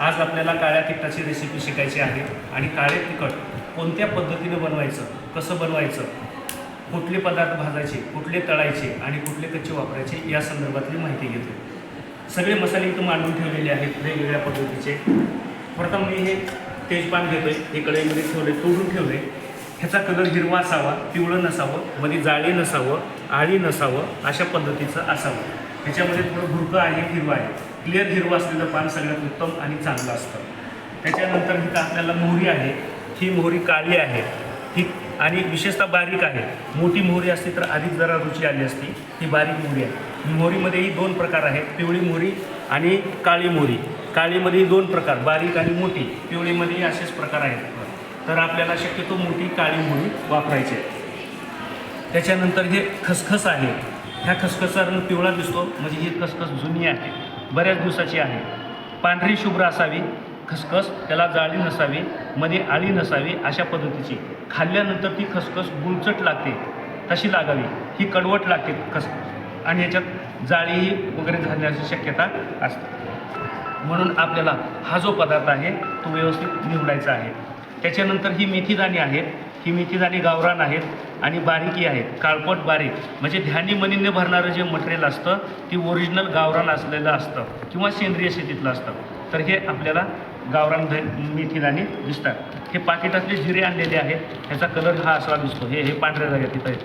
आज आपल्याला काळ्या तिखटाची रेसिपी शिकायची आहे. आणि काळे तिखट कोणत्या पद्धतीने बनवायचं कसं बनवायचं कुठले पदार्थ भाजायचे कुठले तळायचे आणि कुठले कच्चे वापरायचे या संदर्भातली माहिती घेतो. सगळे मसाले इथं मांडून ठेवलेले आहेत वेगवेगळ्या पद्धतीचे. प्रथम मी हे तेजपान घेतोय. हे कढईमध्ये ठेवले तोडून ठेवले. ह्याचा कलर हिरवा असावा पिवळं नसावं मध्ये जाळी नसावं आळी नसावं अशा पद्धतीचं असावं. ह्याच्यामध्ये थोडं भुरकं आहे हिरवं आहे. क्लिअर हिरवं असलेलं पान सगळ्यात उत्तम आणि चांगलं असतं. त्याच्यानंतर इथं आपल्याला मोहरी आहे. ही मोहरी काळी आहे. ही आणि विशेषतः बारीक आहे. मोठी मोहरी असती तर अधिक जरा रुची आली असती. ही बारीक मोहरी आहे. मोहरीमध्येही दोन प्रकार आहेत. पिवळी मोहरी आणि काळी मोहरी. काळीमध्येही दोन प्रकार बारीक आणि मोठी. पिवळीमध्येही असेच प्रकार आहेत. तर आपल्याला शक्यतो मोठी काळी मोहरी वापरायची आहे. त्याच्यानंतर हे खसखस आहे. ह्या खसखसचा रंग पिवळा दिसतो म्हणजे ही खसखस जुनी आहे. बऱ्याच दिवसाची आहे. पांढरी शुभ्र असावी खसखस त्याला जाळी नसावी मध्ये आळी नसावी अशा पद्धतीची. खाल्ल्यानंतर ती खसखस गुळचट लागते तशी लागावी. ही कडवट लागते खसखस आणि याच्यात जाळी वगैरे झाल्याची शक्यता असते. म्हणून आपल्याला हा जो पदार्थ आहे तो व्यवस्थित निवडायचा आहे. त्याच्यानंतर ही मेथीदाणी आहेत. ही आणि गावरान आहेत आणि बारीकी आहेत काळपट बारीक. म्हणजे ध्यानी मनीने भरणारं जे मटेरियल असतं ती ओरिजिनल गावरान असलेलं असतं किंवा सेंद्रिय शेतीतलं असतं. तर हे आपल्याला गावरान ध दिसतात. हे पाकिटातले जिरे आणलेले आहेत. ह्याचा कलर हा असा दिसतो. हे हे पांढऱ्या जागा तिथं आहेत.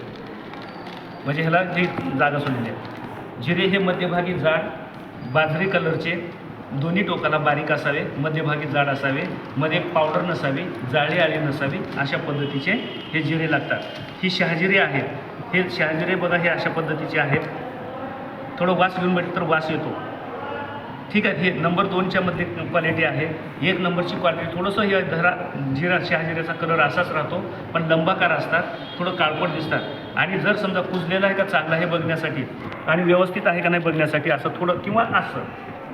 म्हणजे ह्याला जी जागा सोडलेली आहे. जिरे हे मध्यभागी जाड बाजरी कलरचे दोन्ही टोकाला बारीक असावे मध्यभागी जाड असावे मध्ये पावडर नसावी जाळी आळी नसावी अशा पद्धतीचे हे जिरे लागतात. ही शहाजिरे आहेत. हे शहाजिरे बघा हे अशा पद्धतीचे आहेत. थोडं वास घेऊन भेटलं तर वास येतो. ठीक आहे हे नंबर दोनच्या मध्ये क्वालिटी आहे. एक नंबरची क्वालिटी थोडंसं हे धरा जिरा शहाजिऱ्याचा कलर असाच राहतो पण लंबाकार असतात थोडं काळपट दिसतात. आणि जर समजा कुजलेला आहे का चांगला आहे बघण्यासाठी आणि व्यवस्थित आहे का नाही बघण्यासाठी असं थोडं किंवा असं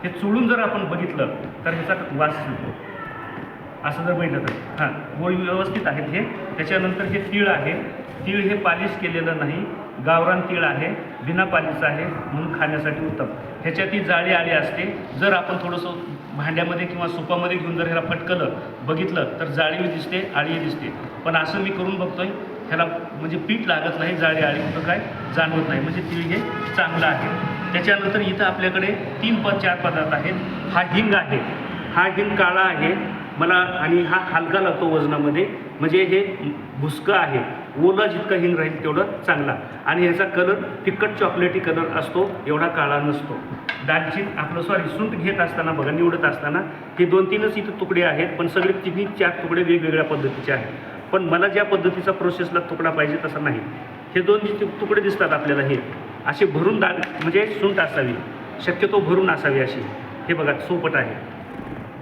हे चोळून जर आपण बघितलं तर ह्याचा वास येतो. असं जर बघितलं तर. हां गोळी व्यवस्थित आहेत हे. त्याच्यानंतर हे तीळ आहे. तीळ हे पालिश केलेलं नाही. गावरान तीळ आहे. बिना पालीचं आहे. म्हणून खाण्यासाठी उत्तम. ह्याच्यात जाळी आळी असते. जर आपण थोडंसं भांड्यामध्ये किंवा सुपामध्ये घेऊन जर ह्याला फटकलं बघितलं तर जाळी दिसते आळी दिसते. पण असं मी करून बघतोय ह्याला म्हणजे पीठ लागत नाही जाळी आळी कुठं काय? जाणवत नाही. म्हणजे तीळ हे चांगलं आहे. त्याच्यानंतर इथं आपल्याकडे तीन प चार पदार्थ आहेत. हा हिंग आहे. हा हिंग काळा आहे. मला आणि हा हलका लागतो वजनामध्ये. म्हणजे हे भुसकं आहे. ओला जितका हिंग राहील तेवढं चांगला. आणि ह्याचा कलर तिखट चॉकलेटी कलर असतो एवढा काळा नसतो. दालचीन आपलं सॉरी सुंठ घेत असताना बघा निवडत असताना हे दोन तीनच इथं तुकडे आहेत पण सगळे तिन्ही चार तुकडे वेगवेगळ्या पद्धतीचे आहेत. पण मला ज्या पद्धतीचा प्रोसेसला तुकडा पाहिजे तसा नाही. हे दोन जे तुकडे दिसतात आपल्याला हे असे भरून दाल म्हणजे सुंट असावी. शक्यतो भरून असावी अशी. हे बघा सोपट आहे.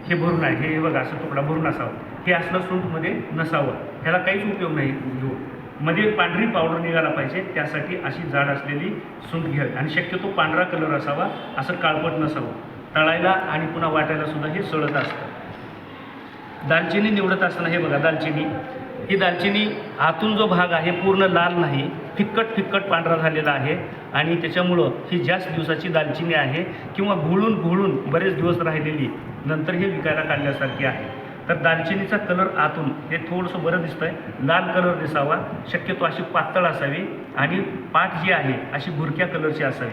हे भरून आहे. हे बघा असं तुकडा भरून असावं. हे असलं सूंठमध्ये नसावं. ह्याला काहीच उपयोग नाही. घेऊ मध्ये पांढरी पावडर निघाला पाहिजे त्यासाठी अशी जाड असलेली सुंट घ्यावी आणि शक्यतो पांढरा कलर असावा असं काळपट नसावं. तळायला आणि पुन्हा वाटायला सुद्धा हे सळत असतं. दालचिनी निवडत असताना हे बघा दालचिनी. ही दालचिनी आतून जो भाग आहे पूर्ण लाल नाही फिक्कट फिक्कट पांढरा झालेला आहे आणि त्याच्यामुळं ही जास्त दिवसाची दालचिनी आहे किंवा घोळून घोळून बरेच दिवस राहिलेली नंतर हे विकायला काढण्यासारखी आहे. तर दालचिनीचा कलर आतून हे थोडंसं बरं दिसतंय. लाल कलर दिसावा. शक्यतो अशी पातळ असावी आणि पाठ जी आहे अशी भुरक्या कलरची असावी.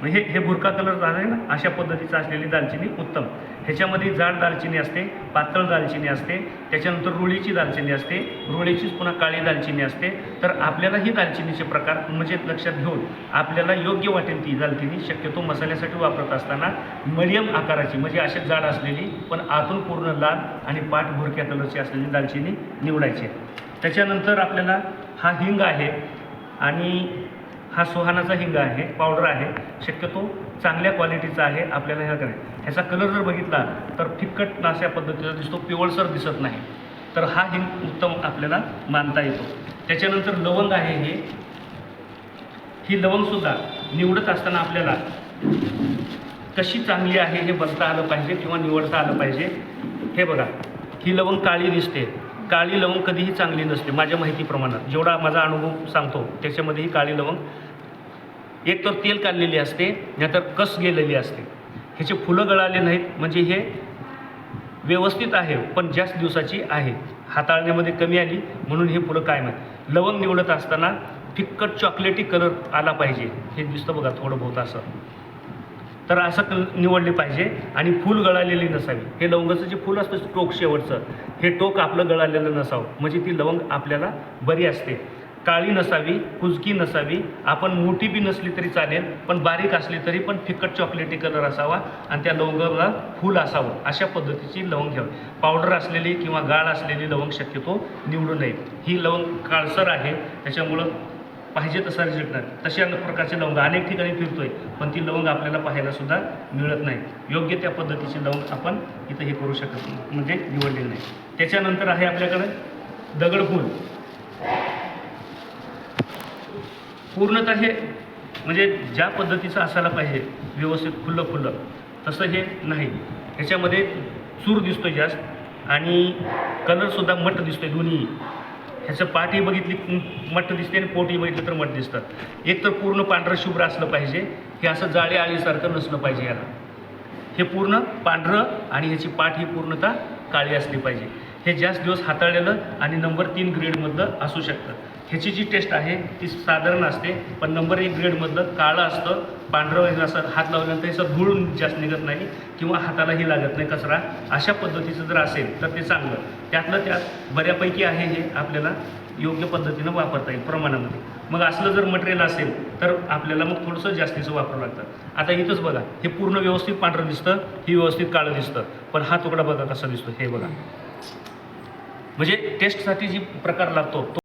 म्हणजे हे हे भुरका कलर आहे ना अशा पद्धतीचं असलेली दालचिनी उत्तम. ह्याच्यामध्ये जाड दालचिनी असते पातळ दालचिनी असते त्याच्यानंतर रुळीची दालचिनी असते रुळीचीच पुन्हा काळी दालचिनी असते. तर आपल्याला ही दालचिनीचे प्रकार म्हणजे लक्षात घेऊन आपल्याला योग्य वाटेल ती दालचिनी शक्यतो मसाल्यासाठी वापरत असताना मिडियम आकाराची म्हणजे अशी जाड असलेली पण आतून पूर्ण लाल आणि पाठ भुरक्या कलरची असलेली दालचिनी निवडायची त्याच्यानंतर आपल्याला हा हिंग आहे आणि हा सुहानाचा हिंग आहे पावडर आहे. शक्यतो चांगल्या क्वालिटीचा आहे आपल्याला ह्या करायचं. ह्याचा कलर जर बघितला तर फिक्कट नाशा पद्धतीचा दिसतो पिवळसर दिसत नाही. तर हा हिंग उत्तम आपल्याला मानता येतो. त्याच्यानंतर लवंग आहे हे. ही लवंगसुद्धा निवडत असताना आपल्याला कशी चांगली आहे हे बघता आलं पाहिजे किंवा निवडता आलं पाहिजे. हे बघा ही लवंग काळी दिसते. काळी लवंग कधीही चांगली नसते माझ्या माहितीप्रमाणात जेवढा माझा अनुभव सांगतो त्याच्यामध्ये ही काळी लवंग एक तर तेल काढलेली असते नाहीतर कस गेलेली असते. ह्याचे फुलं गळाले नाहीत म्हणजे हे व्यवस्थित आहे पण जास्त दिवसाची आहे. हाताळण्यामध्ये कमी आली म्हणून हे फुलं कायम आहेत. लवंग निवडत असताना फिक्कट चॉकलेटी कलर आला पाहिजे. हे दिसतं बघा थोडं बहुत असं. तर असं कल निवडली पाहिजे आणि फूल गळालेली नसावी. हे लवंगाचं जे फूल असतं टोक शेवटचं हे टोक आपलं गळालेलं नसावं. म्हणजे ती लवंग आपल्याला बरी असते. काळी नसावी कुजकी नसावी आपण मोठी बी नसली तरी चालेल पण बारीक असली तरी पण फिकट चॉकलेटी कलर असावा आणि त्या लवंगाला फूल असावं. अशा पद्धतीची लवंग घ्यावी. पावडर असलेली किंवा गाळ असलेली लवंग शक्यतो निवडू नये. ही लवंग काळसर आहे त्याच्यामुळं पाहिजे तसा रिझल्ट नाही. तशा प्रकारचे लवंग अनेक ठिकाणी फिरतोय पण ती लवंग आपल्याला पाहायला सुद्धा मिळत नाही. योग्य त्या पद्धतीची लवंग आपण इथं हे करू शकत म्हणजे निवडलेली नाही. त्याच्यानंतर आहे आपल्याकडे दगडफूल. पूर्णतः हे म्हणजे ज्या पद्धतीचं असायला पाहिजे व्यवस्थित खुल्लं खुल्लं तसं हे नाही. ह्याच्यामध्ये चूर दिसतोय जास्त आणि कलरसुद्धा मठ दिसतोय दोन्ही. ह्याचं पाठही बघितली मठ दिसते आणि पोटही बघितलं तर मठ दिसतात एक तर पूर्ण पांढरं शुभ्र असलं पाहिजे. हे असं जाळे आळीसारखं नसलं पाहिजे याला. हे पूर्ण पांढरं आणि ह्याची पाठ ही पूर्णतः काळी असली पाहिजे. हे जास्त दिवस हाताळलेलं आणि नंबर तीन ग्रेडमधलं असू शकतं. ह्याची जी टेस्ट आहे ती साधारण असते पण नंबर एक ग्रेडमधलं काळं असतं पांढरं वगैरे असं हात लावल्यानंतर याचं धूळ जास्त निघत नाही किंवा हातालाही लागत नाही कचरा. अशा पद्धतीचं जर असेल तर ते चांगलं. त्यातलं त्यात बऱ्यापैकी आहे हे आपल्याला योग्य पद्धतीनं वापरता येईल प्रमाणामध्ये. मग असलं जर मटेरियल असेल तर आपल्याला मग थोडंसं जास्तीचं वापरावं लागतं. आता इथंच बघा हे पूर्ण व्यवस्थित पांढरं दिसतं ही व्यवस्थित काळं दिसतं पण हा तुकडा बघा कसा दिसतो हे बघा. म्हणजे टेस्टसाठी जी प्रकार लागतो तो